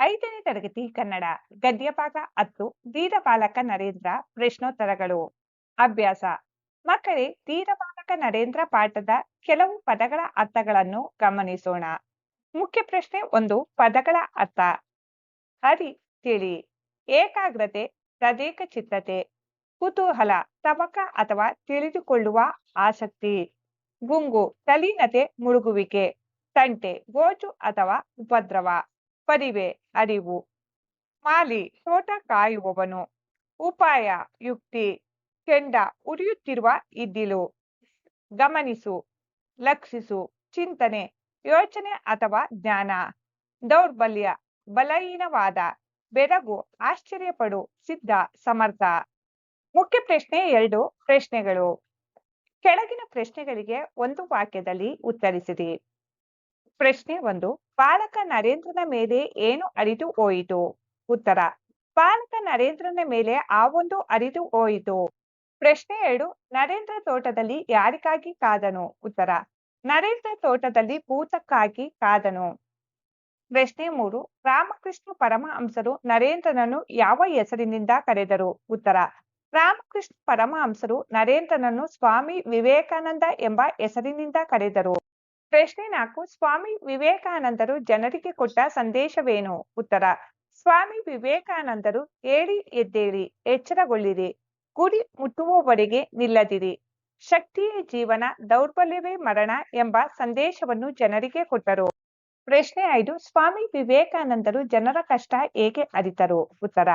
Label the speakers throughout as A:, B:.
A: ಐದನೇ ತರಗತಿ ಕನ್ನಡ, ಗದ್ಯಭಾಗ ಹತ್ತು ಧೀರಪಾಲಕ ನರೇಂದ್ರ ಪ್ರಶ್ನೋತ್ತರಗಳು. ಅಭ್ಯಾಸ. ಮಕ್ಕಳೇ ಧೀರಪಾಲಕ ನರೇಂದ್ರ ಪಾಠದ ಕೆಲವು ಪದಗಳ ಅರ್ಥಗಳನ್ನು ಗಮನಿಸೋಣ. ಮುಖ್ಯ ಪ್ರಶ್ನೆ ಒಂದು, ಪದಗಳ ಅರ್ಥ. ಹರಿ, ತಿಳಿ. ಏಕಾಗ್ರತೆ ತದೇಕ ಚಿತ್ತತೆ. ಕುತೂಹಲ ತವಕ ಅಥವಾ ತಿಳಿದುಕೊಳ್ಳುವ ಆಸಕ್ತಿ. ಗುಂಗು ತಲೀನತೆ ಮುಳುಗುವಿಕೆ. ತಂಟೆ ಗೋಜು ಅಥವಾ ಉಪದ್ರವ. ಪರಿವೆ ಅರಿವು. ಮಾಲಿ, ತೋಟ ಕಾಯುವವನು. ಉಪಾಯ, ಯುಕ್ತಿ. ಕೆಂಡ, ಉರಿಯುತ್ತಿರುವ ಇದ್ದಿಲು. ಗಮನಿಸು, ಲಕ್ಷಿಸು. ಚಿಂತನೆ, ಯೋಚನೆ ಅಥವಾ ಜ್ಞಾನ. ದೌರ್ಬಲ್ಯ, ಬಲಹೀನವಾದ. ಬೆರಗು, ಆಶ್ಚರ್ಯಪಡು. ಸಿದ್ಧ, ಸಮರ್ಥ. ಮುಖ್ಯ ಪ್ರಶ್ನೆ ಎರಡು ಪ್ರಶ್ನೆಗಳು. ಕೆಳಗಿನ ಪ್ರಶ್ನೆಗಳಿಗೆ ಒಂದು ವಾಕ್ಯದಲ್ಲಿ ಉತ್ತರಿಸಿರಿ ಪ್ರಶ್ನೆ ಒಂದು, ಪಾಲಕ ನರೇಂದ್ರನ ಮೇಲೆ ಏನು ಅರಿದು ಹೋಯಿತು? ಉತ್ತರ, ಪಾಲಕ ನರೇಂದ್ರನ ಮೇಲೆ ಆ ಒಂದು ಅರಿದು ಹೋಯಿತು. ಪ್ರಶ್ನೆ ಎರಡು, ನರೇಂದ್ರ ತೋಟದಲ್ಲಿ ಯಾರಿಗಾಗಿ ಕಾದನು? ಉತ್ತರ, ನರೇಂದ್ರ ತೋಟದಲ್ಲಿ ಭೂತಕ್ಕಾಗಿ ಕಾದನು. ಪ್ರಶ್ನೆ ಮೂರು, ರಾಮಕೃಷ್ಣ ಪರಮಹಂಸರು ನರೇಂದ್ರನನ್ನು ಯಾವ ಹೆಸರಿನಿಂದ ಕರೆದರು? ಉತ್ತರ, ರಾಮಕೃಷ್ಣ ಪರಮಹಂಸರು ನರೇಂದ್ರನನ್ನು ಸ್ವಾಮಿ ವಿವೇಕಾನಂದ ಎಂಬ ಹೆಸರಿನಿಂದ ಕರೆದರು. ಪ್ರಶ್ನೆ ನಾಲ್ಕು ಸ್ವಾಮಿ ವಿವೇಕಾನಂದರು ಜನರಿಗೆ ಕೊಟ್ಟ ಸಂದೇಶವೇನು? ಉತ್ತರ, ಸ್ವಾಮಿ ವಿವೇಕಾನಂದರು ಏಳಿ ಎದ್ದೇಳಿ, ಎಚ್ಚರಗೊಳ್ಳಿರಿ, ಗುರಿ ಮುಟ್ಟುವವರೆಗೆ ನಿಲ್ಲದಿರಿ, ಶಕ್ತಿಯೇ ಜೀವನ, ದೌರ್ಬಲ್ಯವೇ ಮರಣ ಎಂಬ ಸಂದೇಶವನ್ನು ಜನರಿಗೆ ಕೊಟ್ಟರು. ಪ್ರಶ್ನೆ ಐದು, ಸ್ವಾಮಿ ವಿವೇಕಾನಂದರು ಜನರ ಕಷ್ಟ ಏಕೆ ಅರಿತರು? ಉತ್ತರ,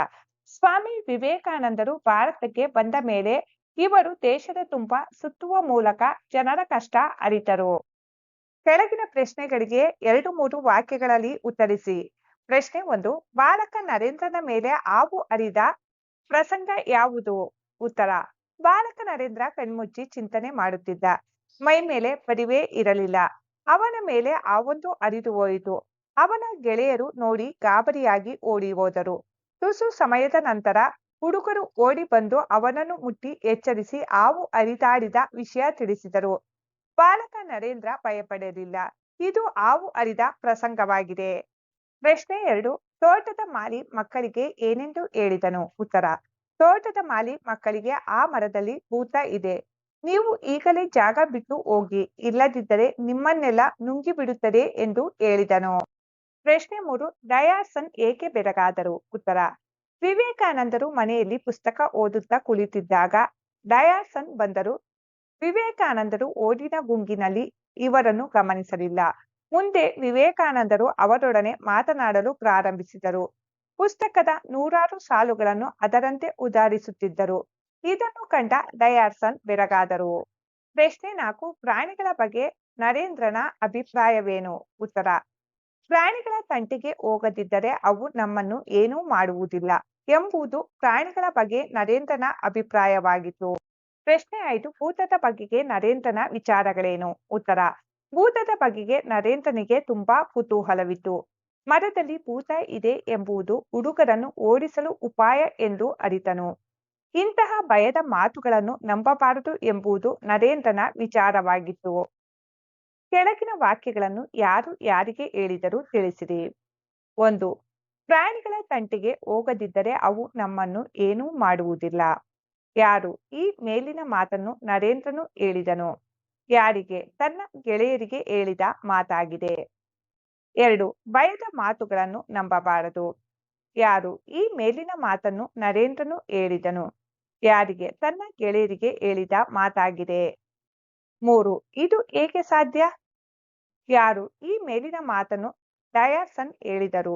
A: ಸ್ವಾಮಿ ವಿವೇಕಾನಂದರು ಭಾರತಕ್ಕೆ ಬಂದ ಮೇಲೆ ಇವರು ದೇಶದ ತುಂಬ ಸುತ್ತುವ ಮೂಲಕ ಜನರ ಕಷ್ಟ ಅರಿತರು. ಕೆಳಗಿನ ಪ್ರಶ್ನೆಗಳಿಗೆ ಎರಡು ಮೂರು ವಾಕ್ಯಗಳಲ್ಲಿ ಉತ್ತರಿಸಿ. ಪ್ರಶ್ನೆ ಒಂದು, ಬಾಲಕ ನರೇಂದ್ರನ ಮೇಲೆ ಹಾವು ಅರಿದ ಪ್ರಸಂಗ ಯಾವುದು? ಉತ್ತರ, ಬಾಲಕ ನರೇಂದ್ರ ಕಣ್ಮುಚ್ಚಿ ಚಿಂತನೆ ಮಾಡುತ್ತಿದ್ದ. ಮೈ ಮೇಲೆ ಪರಿವೇ ಇರಲಿಲ್ಲ. ಅವನ ಮೇಲೆ ಆ ಒಂದು ಅರಿದು ಹೋಯಿತು. ಅವನ ಗೆಳೆಯರು ನೋಡಿ ಗಾಬರಿಯಾಗಿ ಓಡಿ ಹೋದರು. ತುಸು ಸಮಯದ ನಂತರ ಹುಡುಗರು ಓಡಿ ಬಂದು ಅವನನ್ನು ಮುಟ್ಟಿ ಎಚ್ಚರಿಸಿ ಹಾವು ಅರಿದಾಡಿದ ವಿಷಯ ತಿಳಿಸಿದರು. ಬಾಲಕ ನರೇಂದ್ರ ಭಯಪಡಲಿಲ್ಲ. ಇದು ಹಾವು ಅರಿದ ಪ್ರಸಂಗವಾಗಿದೆ. ಪ್ರಶ್ನೆ ಎರಡು, ತೋಟದ ಮಾಲಿ ಮಕ್ಕಳಿಗೆ ಏನೆಂದು ಹೇಳಿದನು? ಉತ್ತರ, ತೋಟದ ಮಾಲಿ ಮಕ್ಕಳಿಗೆ ಆ ಮರದಲ್ಲಿ ಭೂತ ಇದೆ. ನೀವು ಈಗಲೇ ಜಾಗ ಬಿಟ್ಟು ಹೋಗಿ, ಇಲ್ಲದಿದ್ದರೆ ನಿಮ್ಮನ್ನೆಲ್ಲ ನುಂಗಿ ಬಿಡುತ್ತದೆ ಎಂದು ಹೇಳಿದನು. ಪ್ರಶ್ನೆ ಮೂರು, ಡಯಾಸನ್ ಏಕೆ ಬೆರಗಾದರು? ಉತ್ತರ, ವಿವೇಕಾನಂದರು ಮನೆಯಲ್ಲಿ ಪುಸ್ತಕ ಓದುತ್ತಾ ಕುಳಿತಿದ್ದಾಗ ಡಯಾಸನ್ ಬಂದರು ವಿವೇಕಾನಂದರು ಓದಿನ ಗುಂಗಿನಲ್ಲಿ ಇವರನ್ನು ಗಮನಿಸಲಿಲ್ಲ. ಮುಂದೆ ವಿವೇಕಾನಂದರು ಅವರೊಡನೆ ಮಾತನಾಡಲು ಪ್ರಾರಂಭಿಸಿದರು. ಪುಸ್ತಕದ ನೂರಾರು ಸಾಲುಗಳನ್ನು ಅದರಂತೆ ಉದಾಹರಿಸುತ್ತಿದ್ದರು ಇದನ್ನು ಕಂಡ ಡಯಾರ್ಸನ್ ಬೆರಗಾದರು. ಪ್ರಶ್ನೆ ನಾಲ್ಕು, ಪ್ರಾಣಿಗಳ ಬಗ್ಗೆ ನರೇಂದ್ರನ ಅಭಿಪ್ರಾಯವೇನು? ಉತ್ತರ, ಪ್ರಾಣಿಗಳ ತಂಟೆಗೆ ಹೋಗದಿದ್ದರೆ ಅವು ನಮ್ಮನ್ನು ಏನೂ ಮಾಡುವುದಿಲ್ಲ ಎಂಬುದು ಪ್ರಾಣಿಗಳ ಬಗ್ಗೆ ನರೇಂದ್ರನ ಅಭಿಪ್ರಾಯವಾಗಿತ್ತು. ಪ್ರಶ್ನೆ ಭೂತದ ಬಗೆಗೆ ನರೇಂದ್ರನ ವಿಚಾರಗಳೇನು? ಉತ್ತರ, ಭೂತದ ಬಗೆಗೆ ನರೇಂದ್ರನಿಗೆ ತುಂಬಾ ಕುತೂಹಲವಿತ್ತು. ಮರದಲ್ಲಿ ಭೂತ ಇದೆ ಎಂಬುದು ಹುಡುಗರನ್ನು ಓಡಿಸಲು ಉಪಾಯ ಎಂದು ಅರಿತನು. ಇಂತಹ ಭಯದ ಮಾತುಗಳನ್ನು ನಂಬಬಾರದು ಎಂಬುದು ನರೇಂದ್ರನ ವಿಚಾರವಾಗಿತ್ತು. ಕೆಳಗಿನ ವಾಕ್ಯಗಳನ್ನು ಯಾರು ಯಾರಿಗೆ ಹೇಳಿದರೂ ತಿಳಿಸಿರಿ. ಒಂದು, ಪ್ರಾಣಿಗಳ ತಂಟಿಗೆ ಹೋಗದಿದ್ದರೆ ಅವು ನಮ್ಮನ್ನು ಏನೂ ಮಾಡುವುದಿಲ್ಲ. ಯಾರು? ಈ ಮೇಲಿನ ಮಾತನ್ನು ನರೇಂದ್ರನು ಹೇಳಿದನು. ಯಾರಿಗೆ? ತನ್ನ ಗೆಳೆಯರಿಗೆ ಹೇಳಿದ ಮಾತಾಗಿದೆ. ಎರಡು, ಭಯದ ಮಾತುಗಳನ್ನು ನಂಬಬಾರದು. ಯಾರು? ಈ ಮೇಲಿನ ಮಾತನ್ನು ನರೇಂದ್ರನು ಹೇಳಿದನು. ಯಾರಿಗೆ? ತನ್ನ ಗೆಳೆಯರಿಗೆ ಹೇಳಿದ ಮಾತಾಗಿದೆ. ಮೂರು, ಇದು ಏಕೆ ಸಾಧ್ಯ? ಯಾರು? ಈ ಮೇಲಿನ ಮಾತನ್ನು ಡಯಾಸನ್ ಹೇಳಿದರು.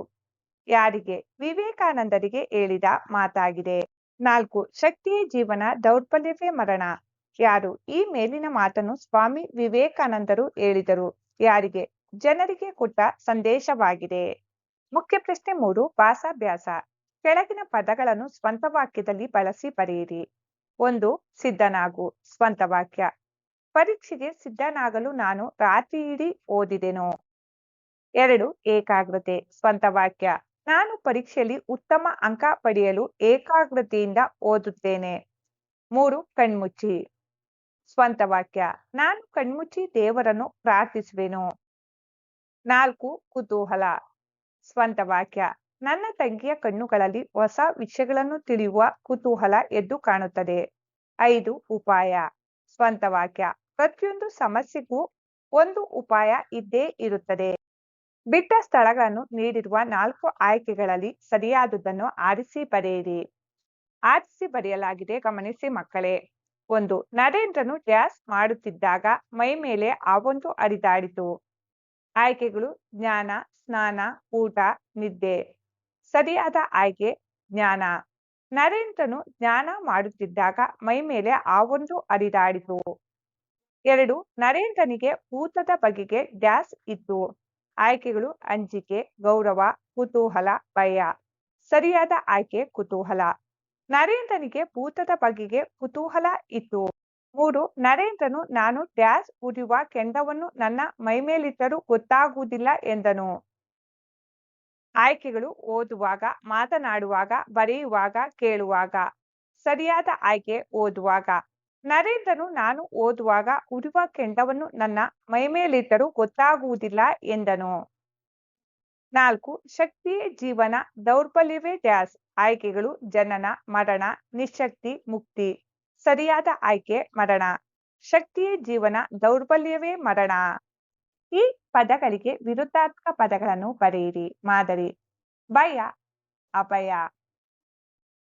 A: ಯಾರಿಗೆ? ವಿವೇಕಾನಂದರಿಗೆ ಹೇಳಿದ ಮಾತಾಗಿದೆ. ನಾಲ್ಕು ಶಕ್ತಿಯೇ ಜೀವನ, ದೌರ್ಬಲ್ಯವೇ ಮರಣ. ಯಾರು? ಈ ಮೇಲಿನ ಮಾತನ್ನು ಸ್ವಾಮಿ ವಿವೇಕಾನಂದರು ಹೇಳಿದರು. ಯಾರಿಗೆ? ಜನರಿಗೆ ಕೊಟ್ಟ ಸಂದೇಶವಾಗಿದೆ. ಮುಖ್ಯ ಪ್ರಶ್ನೆ ಮೂರು ಭಾಸಾಭ್ಯಾಸ ಕೆಳಗಿನ ಪದಗಳನ್ನು ಸ್ವಂತ ವಾಕ್ಯದಲ್ಲಿ ಬಳಸಿ ಬರೆಯಿರಿ. ಒಂದು, ಸಿದ್ಧನಾಗು. ಸ್ವಂತ ವಾಕ್ಯ. ಪರೀಕ್ಷೆಗೆ ಸಿದ್ಧನಾಗಲು ನಾನು ರಾತ್ರಿ ಇಡೀ ಓದಿದೆನು? ಎರಡು, ಏಕಾಗ್ರತೆ. ಸ್ವಂತ ವಾಕ್ಯ. ನಾನು ಪರೀಕ್ಷೆಯಲ್ಲಿ ಉತ್ತಮ ಅಂಕ ಪಡೆಯಲು ಏಕಾಗ್ರತೆಯಿಂದ ಓದುತ್ತೇನೆ. ಮೂರು, ಕಣ್ಮುಚ್ಚಿ. ಸ್ವಂತ ವಾಕ್ಯ. ನಾನು ಕಣ್ಮುಚ್ಚಿ ದೇವರನ್ನು ಪ್ರಾರ್ಥಿಸುವೆನು. ನಾಲ್ಕು, ಕುತೂಹಲ. ಸ್ವಂತ ವಾಕ್ಯ. ನನ್ನ ತಂಗಿಯ ಕಣ್ಣುಗಳಲ್ಲಿ ಹೊಸ ವಿಷಯಗಳನ್ನು ತಿಳಿಯುವ ಕುತೂಹಲ ಎದ್ದು ಕಾಣುತ್ತದೆ. ಐದು, ಉಪಾಯ. ಸ್ವಂತ ವಾಕ್ಯ. ಪ್ರತಿಯೊಂದು ಸಮಸ್ಯೆಗೂ ಒಂದು ಉಪಾಯ ಇದ್ದೇ ಇರುತ್ತದೆ. ಬಿಟ್ಟ ಸ್ಥಳಗಳನ್ನು ನೀಡಿರುವ ನಾಲ್ಕು ಆಯ್ಕೆಗಳಲ್ಲಿ ಸರಿಯಾದದ್ದನ್ನು ಆರಿಸಿ ಬರೆಯಿರಿ. ಆರಿಸಿ ಬರೆಯಲಾಗಿದೆ, ಗಮನಿಸಿ ಮಕ್ಕಳೇ. ಒಂದು, ನರೇಂದ್ರನು ಡ್ಯಾಸ್ ಮಾಡುತ್ತಿದ್ದಾಗ ಮೈ ಮೇಲೆ ಆವೊಂದು ಅರಿದಾಡಿತು ಆಯ್ಕೆಗಳು, ಜ್ಞಾನ, ಸ್ನಾನ, ಊಟ, ನಿದ್ದೆ. ಸರಿಯಾದ ಆಯ್ಕೆ, ಜ್ಞಾನ. ನರೇಂದ್ರನು ಜ್ಞಾನ ಮಾಡುತ್ತಿದ್ದಾಗ ಮೈ ಮೇಲೆ ಆವೊಂದು ಅರಿದಾಡಿತು ಎರಡು, ನರೇಂದ್ರನಿಗೆ ಭೂತದ ಬಗೆಗೆ ಡ್ಯಾಸ್ ಇತ್ತು. ಆಯ್ಕೆಗಳು ಅಂಜಿಕೆ, ಗೌರವ, ಕುತೂಹಲ, ಭಯ. ಸರಿಯಾದ ಆಯ್ಕೆ, ಕುತೂಹಲ. ನರೇಂದ್ರನಿಗೆ ಭೂತದ ಬಗೆಗೆ ಕುತೂಹಲ ಇತ್ತು. ಮೂರು, ನರೇಂದ್ರನು ನಾನು ಡ್ಯಾಸ್ ಉರಿಯುವ ಕೆಂಡವನ್ನು ನನ್ನ ಮೈಮೇಲಿಟ್ಟರೂ ಗೊತ್ತಾಗುವುದಿಲ್ಲ ಎಂದನು. ಆಯ್ಕೆಗಳು ಓದುವಾಗ, ಮಾತನಾಡುವಾಗ, ಬರೆಯುವಾಗ, ಕೇಳುವಾಗ. ಸರಿಯಾದ ಆಯ್ಕೆ ಓದುವಾಗ. ನರೇಂದ್ರನು ನಾನು ಓದುವಾಗ ಉರುವ ಕೆಂಡವನ್ನು ನನ್ನ ಮೈಮೇಲಿದ್ದರೂ ಗೊತ್ತಾಗುವುದಿಲ್ಲ ಎಂದನು. ನಾಲ್ಕು, ಶಕ್ತಿಯೇ ಜೀವನ, ದೌರ್ಬಲ್ಯವೇ ಡ್ಯಾಸ್, ಆಯ್ಕೆಗಳು ಜನನ, ಮರಣ, ನಿಶಕ್ತಿ, ಮುಕ್ತಿ. ಸರಿಯಾದ ಆಯ್ಕೆ, ಮರಣ. ಶಕ್ತಿಯೇ ಜೀವನ, ದೌರ್ಬಲ್ಯವೇ ಮರಣ. ಈ ಪದಗಳಿಗೆ ವಿರುದ್ಧಾತ್ಮಕ ಪದಗಳನ್ನು ಬರೆಯಿರಿ, ಮಾದರಿ. ಭಯ, ಅಭಯ.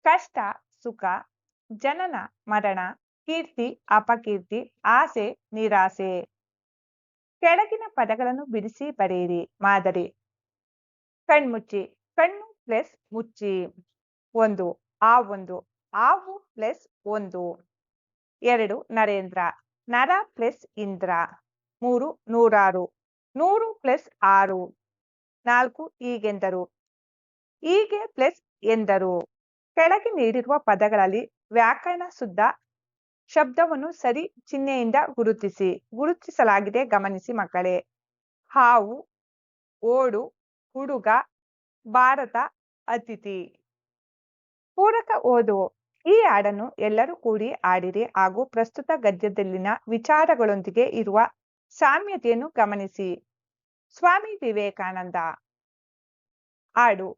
A: ಕಷ್ಟ, ಸುಖ. ಜನನ, ಮರಣ. ಕೀರ್ತಿ, ಅಪಕೀರ್ತಿ, ಆಸೆ, ನಿರಾಸೆ. ಕೆಳಗಿನ ಪದಗಳನ್ನು ಬಿಡಿಸಿ ಬರೆಯಿರಿ, ಮಾದರಿ. ಕಣ್ಮುಚ್ಚಿ, ಕಣ್ಣು ಪ್ಲಸ್ ಮುಚ್ಚಿ. ಒಂದು, ಆ ಒಂದು, ಆವು ಪ್ಲಸ್ ಒಂದು. ಎರಡು, ನರೇಂದ್ರ, ನರ ಪ್ಲಸ್ ಇಂದ್ರ. ಮೂರು, ನೂರಾರು, ನೂರು ಪ್ಲಸ್ ಆರು. ನಾಲ್ಕು, ಈಗೆಂದರು. ಹೀಗೆ ಪ್ಲಸ್ ಎಂದರು. ಕೆಳಗೆ ನೀಡಿರುವ ಪದಗಳಲ್ಲಿ ವ್ಯಾಕರಣ ಶುದ್ಧ ಶಬ್ದವನ್ನು ಸರಿ ಚಿಹ್ನೆಯಿಂದ ಗುರುತಿಸಿ. ಗುರುತಿಸಲಾಗಿದೆ, ಗಮನಿಸಿ ಮಕ್ಕಳೇ. ಹಾವು, ಓಡು, ಹುಡುಗ, ಭಾರತ, ಅತಿಥಿ. ಪೂರಕ ಓದು ಈ ಹಾಡನ್ನು ಎಲ್ಲರೂ ಕೂಡಿ ಆಡಿರಿ ಹಾಗೂ ಪ್ರಸ್ತುತ ಗದ್ಯದಲ್ಲಿನ ವಿಚಾರಗಳೊಂದಿಗೆ ಇರುವ ಸಾಮ್ಯತೆಯನ್ನು ಗಮನಿಸಿ. ಸ್ವಾಮಿ ವಿವೇಕಾನಂದ. ಹಾಡು.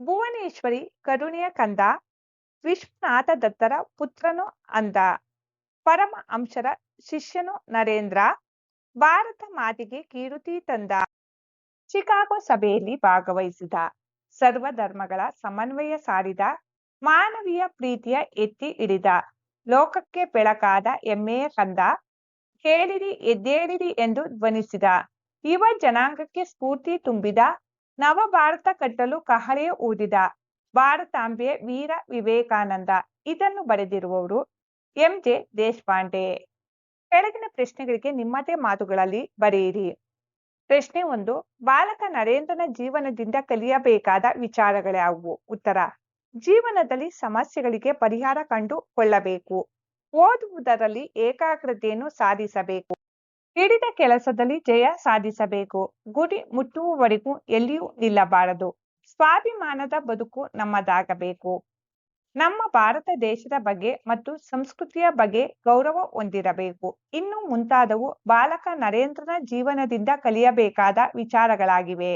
A: ಭುವನೇಶ್ವರಿ, ಕರುಣೆಯ ಕಂದ ವಿಶ್ವನಾಥ ದತ್ತರ ಪುತ್ರನು ಅಂದ. ಪರಮ ಅಂಶರ ಶಿಷ್ಯನು ನರೇಂದ್ರ ಭಾರತ ಮಾತಿಗೆ ಕೀರುತಿ ತಂದ. ಚಿಕಾಗೋ ಸಭೆಯಲ್ಲಿ ಭಾಗವಹಿಸಿದ. ಸರ್ವ ಧರ್ಮಗಳ ಸಮನ್ವಯ ಸಾರಿದ. ಮಾನವೀಯ ಪ್ರೀತಿಯ ಎತ್ತಿ ಹಿಡಿದ. ಲೋಕಕ್ಕೆ ಬೆಳಕಾದ ಹೆಮ್ಮೆಯ ಕಂದ. ಕೇಳಿರಿ ಎದ್ದೇಳಿರಿ ಎಂದು ಧ್ವನಿಸಿದ. ಯುವ ಜನಾಂಗಕ್ಕೆ ಸ್ಫೂರ್ತಿ ತುಂಬಿದ. ನವ ಭಾರತ ಕಟ್ಟಲು ಕಹಳೆ ಊದಿದ. ಭಾರತಾಂಬೆ ವೀರ ವಿವೇಕಾನಂದ ಇದನ್ನು ಬರೆದಿರುವವರು ಎಂ ಜೆ ದೇಶಪಾಂಡೆ. ಕೆಳಗಿನ ಪ್ರಶ್ನೆಗಳಿಗೆ ನಿಮ್ಮದೇ ಮಾತುಗಳಲ್ಲಿ ಬರೆಯಿರಿ. ಪ್ರಶ್ನೆ ಒಂದು, ಬಾಲಕ ನರೇಂದ್ರನ ಜೀವನದಿಂದ ಕಲಿಯಬೇಕಾದ ವಿಚಾರಗಳ್ಯಾವುವು ಉತ್ತರ, ಜೀವನದಲ್ಲಿ ಸಮಸ್ಯೆಗಳಿಗೆ ಪರಿಹಾರ ಕಂಡುಕೊಳ್ಳಬೇಕು. ಓದುವುದರಲ್ಲಿ ಏಕಾಗ್ರತೆಯನ್ನು ಸಾಧಿಸಬೇಕು. ಹಿಡಿದ ಕೆಲಸದಲ್ಲಿ ಜಯ ಸಾಧಿಸಬೇಕು. ಗುರಿ ಮುಟ್ಟುವವರೆಗೂ ಎಲ್ಲಿಯೂ ನಿಲ್ಲಬಾರದು. ಸ್ವಾಭಿಮಾನದ ಬದುಕು ನಮ್ಮದಾಗಬೇಕು. ನಮ್ಮ ಭಾರತ ದೇಶದ ಬಗ್ಗೆ ಮತ್ತು ಸಂಸ್ಕೃತಿಯ ಬಗ್ಗೆ ಗೌರವ ಹೊಂದಿರಬೇಕು. ಇನ್ನು ಮುಂತಾದವು ಬಾಲಕ ನರೇಂದ್ರನ ಜೀವನದಿಂದ ಕಲಿಯಬೇಕಾದ ವಿಚಾರಗಳಾಗಿವೆ.